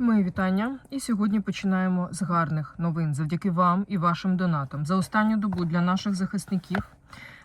Мої вітання. І сьогодні починаємо з гарних новин завдяки вам і вашим донатам. За останню добу для наших захисників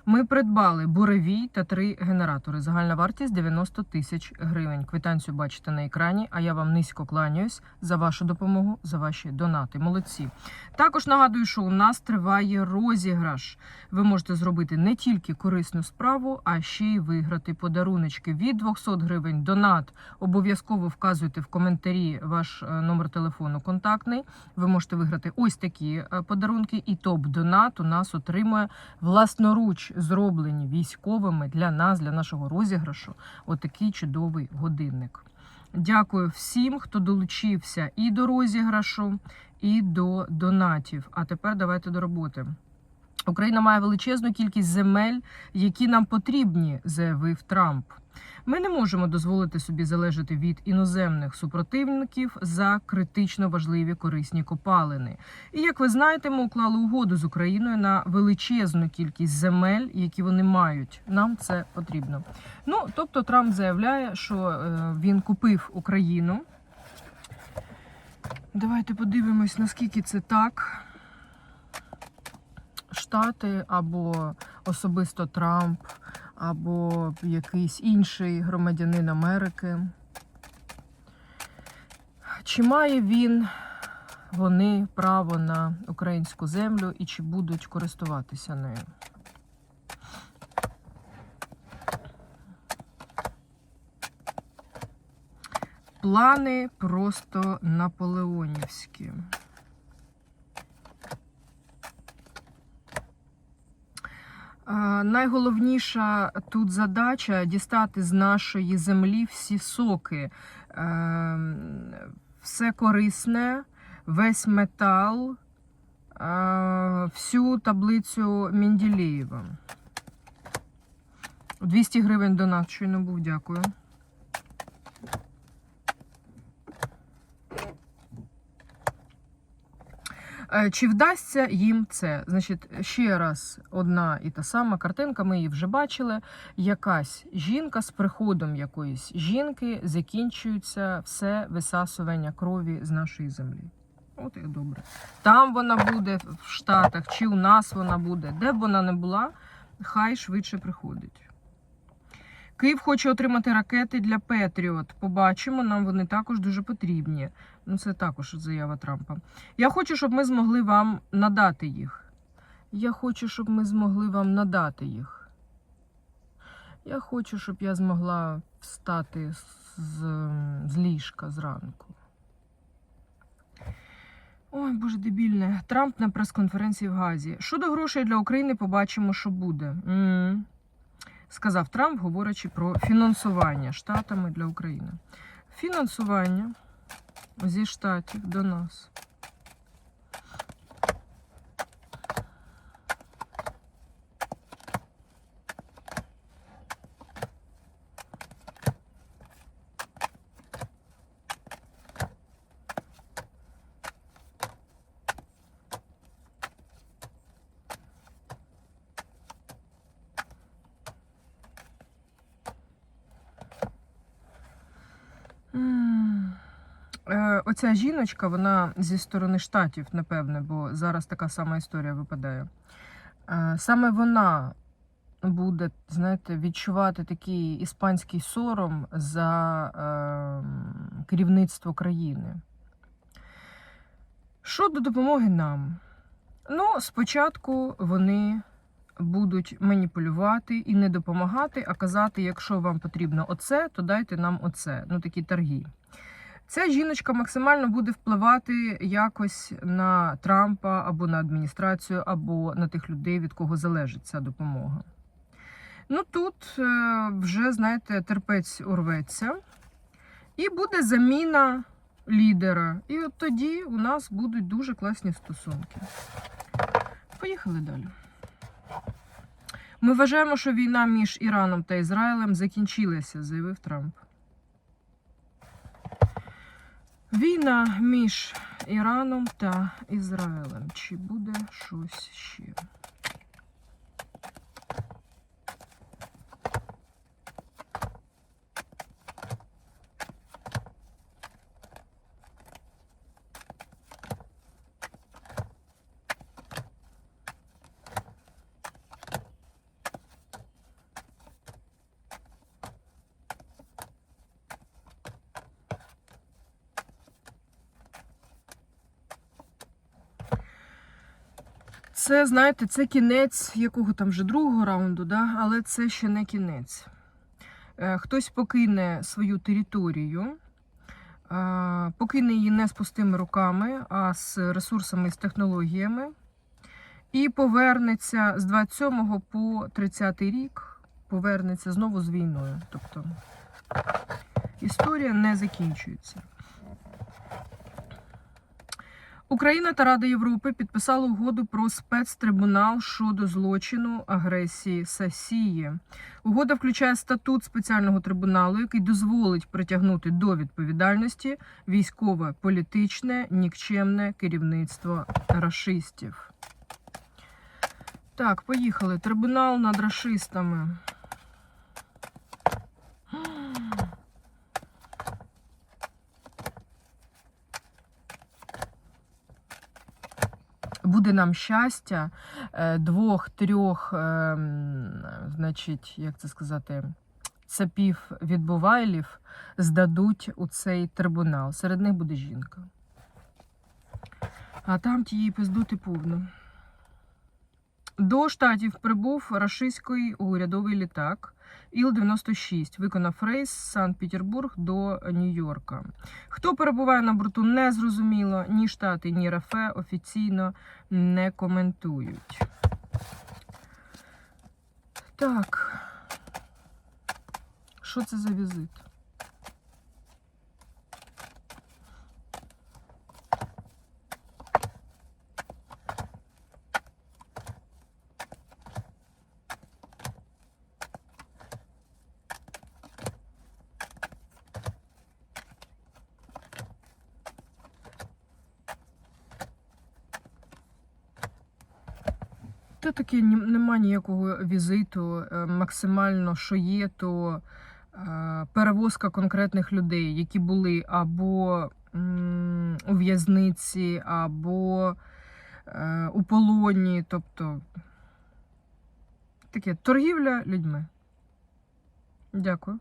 ми придбали буревій та три генератори. Загальна вартість 90 тисяч гривень. Квитанцію бачите на екрані. А я вам низько кланяюсь за вашу допомогу, за ваші донати. Молодці. Також нагадую, що у нас триває розіграш. Ви можете зробити не тільки корисну справу, а ще й виграти подаруночки від 200 гривень. Донат обов'язково вказуйте в коментарі ваш е, номер телефону контактний. Ви можете виграти ось такі е, подарунки. І топ-донат у нас отримує власноруч зроблені військовими для нас, для нашого розіграшу. Отакий чудовий годинник. Дякую всім, хто долучився і до розіграшу, і до донатів. А тепер давайте до роботи. Україна має величезну кількість земель, які нам потрібні, заявив Трамп. Ми не можемо дозволити собі залежати від іноземних супротивників за критично важливі корисні копалини. І як ви знаєте, ми уклали угоду з Україною на величезну кількість земель, які вони мають. Нам це потрібно. Ну тобто, Трамп заявляє, що е, він купив Україну. Давайте подивимось, наскільки це так. Штати або особисто Трамп, або якийсь інший громадянин Америки. Чи має він вони право на українську землю і чи будуть користуватися нею? Плани просто наполеонівські. Найголовніша тут задача дістати з нашої землі всі соки, е, все корисне, весь метал, е, всю таблицю Менділеєва. 200 гривень донат щойно був, дякую. Чи вдасться їм це? Значить, ще раз одна і та сама картинка, ми її вже бачили. Якась жінка з приходом якоїсь жінки закінчується все висасування крові з нашої землі. От і добре. Там вона буде в Штатах, чи у нас вона буде, де б вона не була, хай швидше приходить. Київ хоче отримати ракети для Петріот. Побачимо, нам вони також дуже потрібні. Ну, це також заява Трампа. Я хочу, щоб ми змогли вам надати їх. Я хочу, щоб ми змогли вам надати їх. Я хочу, щоб я змогла встати з, з ліжка зранку. Ой, боже, дебільне. Трамп на прес-конференції в Газі. Щодо грошей для України, побачимо, що буде. М. Сказав Трамп, говорячи про фінансування штатами для України. Фінансування зі штатів до нас. М. Е, Оця жіночка, вона зі сторони штатів, напевне, бо зараз така сама історія випадає. Е, Саме вона буде, знаєте, відчувати такий іспанський сором за е, керівництво країни. Щодо допомоги нам, ну, спочатку вони будуть маніпулювати і не допомагати, а казати, якщо вам потрібно оце, то дайте нам оце. Ну, такі торги. Ця жіночка максимально буде впливати якось на Трампа або на адміністрацію, або на тих людей, від кого залежить ця допомога. Ну тут е, вже, знаєте, терпець урветься, і буде заміна лідера. І от тоді у нас будуть дуже класні стосунки. Поїхали далі. Ми вважаємо, що війна між Іраном та Ізраїлем закінчилася, заявив Трамп. Війна між Іраном та Ізраїлем. Чи буде щось ще? Це, знаєте, це кінець якого там вже другого раунду, да? але це ще не кінець. Е, Хтось покине свою територію, е, покине її не з пустими руками, а з ресурсами з технологіями. І повернеться з 27 по 30 рік, повернеться знову з війною. Тобто історія не закінчується. Україна та Рада Європи підписали угоду про спецтрибунал щодо злочину агресії Сасії. Угода включає статут спеціального трибуналу, який дозволить притягнути до відповідальності військове, політичне, нікчемне керівництво рашистів. Так, поїхали. Трибунал над рашистами. Буде нам щастя е, двох-трьох, ем, значить, як це сказати, цапів відбувайлів здадуть у цей трибунал. Серед них буде жінка. А там тієї пиздути повно. До штатів прибув рашистський урядовий літак Іл-96. Виконав рейс з Санкт-Петербург до Нью-Йорка. Хто перебуває на борту, не зрозуміло. Ні Штати, ні рафе офіційно не коментують. Так. Що це за візит? Та таке нема ніякого візиту. Е, Максимально, що є, то е, перевозка конкретних людей, які були або у в'язниці, або е, у полоні. Тобто таке торгівля людьми. Дякую.